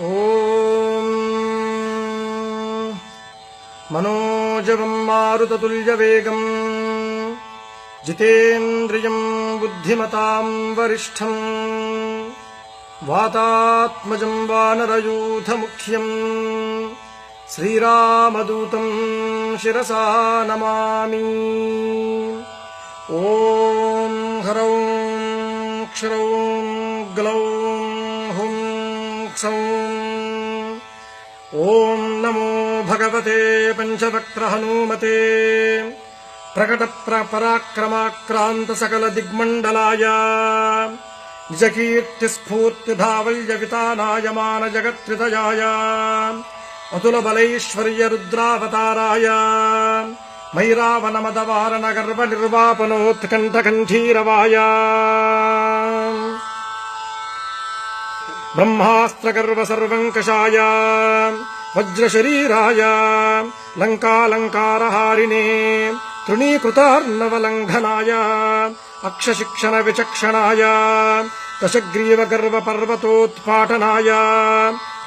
ॐ मनोजवं मारुततुल्यवेगम् जितेन्द्रियम् बुद्धिमताम् वरिष्ठम् वातात्मजम् वानरयूथमुख्यम् श्रीरामदूतम् शिरसा नमामि। ॐ हरौ क्षरौ ग्लौं क्षौं ॐ नमो भगवते पञ्चवक्त्रहनूमते प्रकटपराक्रमाक्रान्तसकलदिग्मण्डलाय निजकीर्तिस्फूर्तिधावल्यवितानायमान जगत्कृतयाय अतुलबलैश्वर्यरुद्रावताराय मैरावनमदवारणगर्वनिर्वापनोत्कण्ठकण्ठीरवाय ब्रह्मास्त्रगर्वसर्वङ्कषाय वज्रशरीराय लङ्कालङ्कारहारिणे तृणीकृतार्णवलङ्घनाय अक्षशिक्षणविचक्षणाय दशग्रीवगर्वपर्वतोत्पाटनाय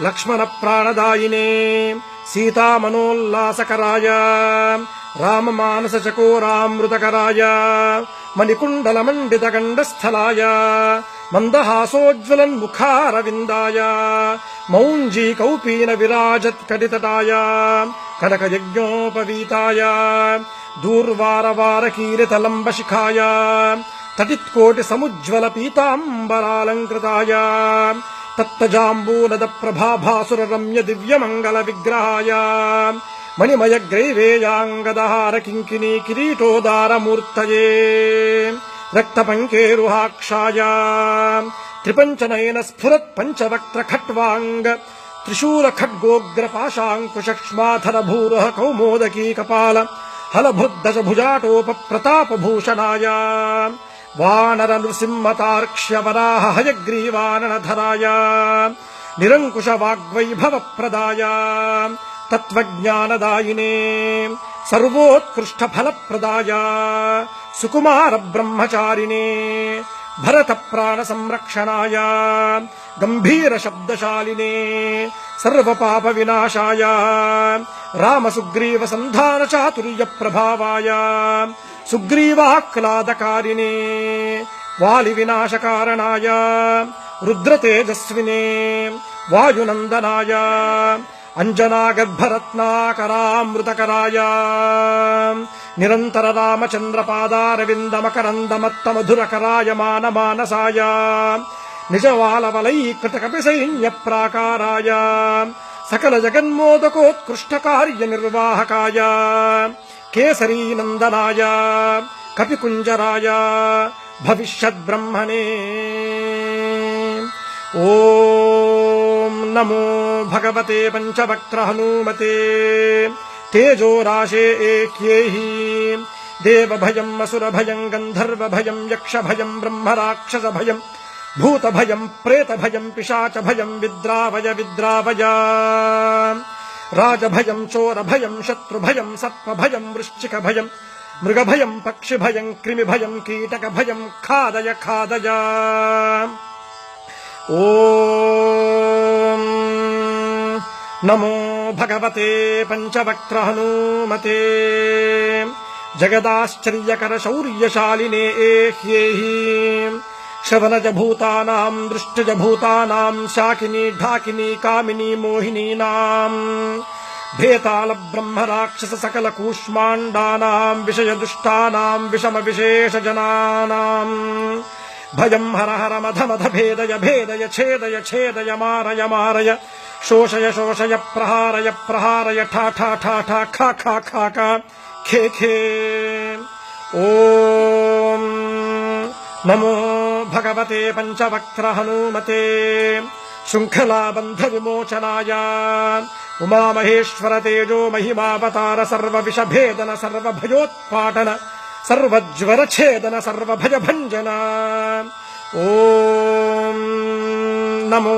लक्ष्मणप्राणदायिने सीतामनोल्लासकराय राममानसचकोरामृतकराय मणिकुण्डलमण्डितगण्डस्थलाय मन्दहासोज्ज्वलन्मुखारविन्दाय मौञ्जी कौपीन विराजत्कटितटाय कनकयज्ञोपवीताय दूर्वारवारकीरितलम्बशिखाय तटित्कोटिसमुज्ज्वल तत्तजाम्बूनदप्रभाभासुरम्य दिव्यमङ्गलविग्रहाया मणिमयग्रैवेयाङ्गदहार किङ्किनी किरीटोदारमूर्तये रक्तपङ्केरुहाक्षाय त्रिपञ्चनयन स्फुरत् पञ्चवक्त्र खट्वाङ्ग त्रिशूलखड्गोग्रपाशाङ्कुशक्ष्माधर भूरः कौमोदकी कपाल हलभुद्दश भुजाटोपप्रतापभूषणाया వానర నృసింహతార్క్ష్యవరాహ హయగ్రీవాననధరాయ నిరంకుశ వాగ్వైభవ ప్రదాయ తత్వజ్ఞానదాయినే సర్వోత్కృష్ట ఫలప్రదాయ సుకుమార బ్రహ్మచారిణే फलप्रदाय सुकुमार ब्रह्मचारिणे भरत प्राण संरक्षणाय गम्भीर शब्दशालिने सर्वपाप विनाशाय राम सुग्रीव सन्धान चातुर्य प्रभावाय सुग्रीवाह्लादकारिणे वालि विनाशकारणाय रुद्रतेजस्विने वायुनन्दनाय అంజనాగర్భరత్నాకరామృతకరాయ. నిరంతర రామచంద్రపాదారవిందమకరందమత్తమధురకరాయ మానమానసాయ. నిజవాలవలై ప్రాకారాయ సకల జగన్మోదకోత్కృష్ట కార్య నిర్వాహకాయ కేసరీనందనాయ. కపికుంజరాయ. భవిష్యద్బ్రహ్మణే. ఓ नमो भगवते पञ्चवक्त्र हनूमते तेजो राशे एह्येहि देवभयम् असुरभयम् गन्धर्वभयम् यक्षभयम् ब्रह्मराक्षसभयम् भूतभयम् प्रेतभयम् पिशाचभयम् विद्रावय विद्रावय राजभयम् चोरभयम् शत्रुभयम् सर्पभयम् वृश्चिकभयम् मृगभयम् पक्षिभयम् कृमिभयम् कीटकभयम् खादय खादय ॐ नमो भगवते पञ्चवक्त्र हनूमते जगदाश्चर्यकर शौर्यशालिने एह्येहि शवनज भूतानाम् दृष्टज भूतानाम् शाकिनी ढाकिनी कामिनी मोहिनीनाम् भेताल ब्रह्म राक्षस सकल कूष्माण्डानाम् विषय दुष्टानाम् विषम विशेष जनानाम् भयम् हर हर मध मध भेदय भेदय छेदय छेदय मारय मारय శోషయ శోషయ ప్రహారయ ప్రహారయ ఠా ఠా ఠా ఠా ఖా ఖా ఖా ఖా ఖే ఖే ఓం నమో భగవతే పంచవక్ర హనుమతే శృంఖలాబంధ విమోచనాయ ఉమామహేశ్వర తేజో మహిమావతార సర్వవిషభేదన సర్వభయోత్పాటన సర్వజ్వరఛేదన సర్వభయభంజన ఓం నమో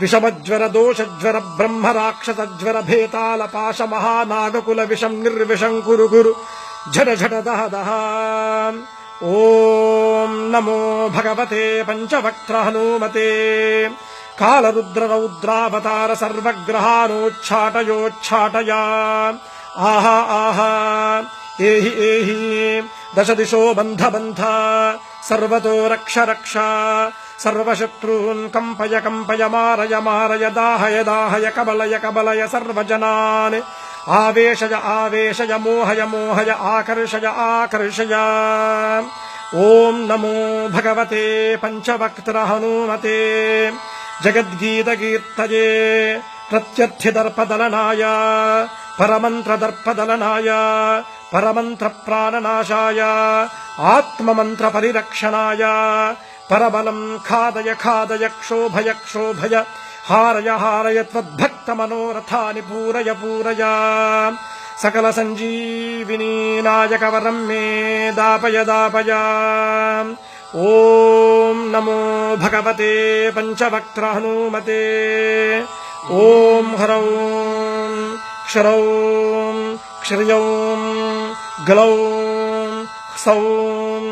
విషమజ్వర దోషజ్వర బ్రహ్మ రాక్షస జ్వర భేతాల పాశ మహానాగకుల విషం నిర్విషం కురు గురు ఝట ఝట దహ దహ ఓం నమో భగవతే పంచవక్త్ర హనుమతే కాలరుద్ర రౌద్రావతార సర్వగ్రహానోచ్ఛాటయోచ్ఛాటయా ఆహా एहि एहि। दशदिशो बन्धबन्ध। सर्वतो रक्ष रक्ष। सर्वशत्रून् कम्पय कम्पय मारय मारय दाहय दाहय कबलय कबलय सर्वजनान्। आवेशय आवेशय मोहय मोहय आकर्षय आकर्षय। ॐ नमो भगवते पञ्चवक्त्र पञ्चवक्त्रहनूमते जगद्गीतगीर्तये। प्रत्यर्थिदर्पदलनाय परमन्त्रदर्पदलनाय परमन्त्रप्राणनाशाय आत्ममन्त्रपरिरक्षणाय परबलम् खादय खादय क्षोभय क्षोभय हारय हारय त्वद्भक्तमनोरथानि पूरय पूरय। सकलसञ्जीविनी नायकवरम् मे दापय दापय। ॐ नमो भगवते पञ्चवक्त्राहनूमते ॐ ह्रौ क्ष्रौ क्षिौ ग्लौ ह्सौं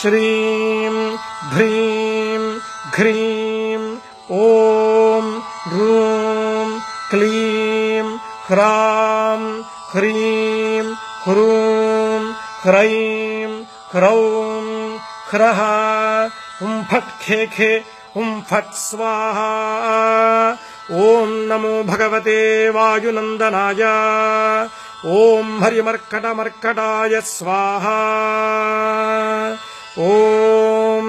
श्रीं ह्रीं घ्रीं ॐ ऋं क्लीं ह्रां ह्रीं ह्रूं ह्रैं ह्रौं ह्रः हुं फट् खे खे हुं फट् स्वाहा। ॐ नमो भगवते वायुनन्दनाय। ॐ हरिमर्कटमर्कटाय स्वाहा। ॐ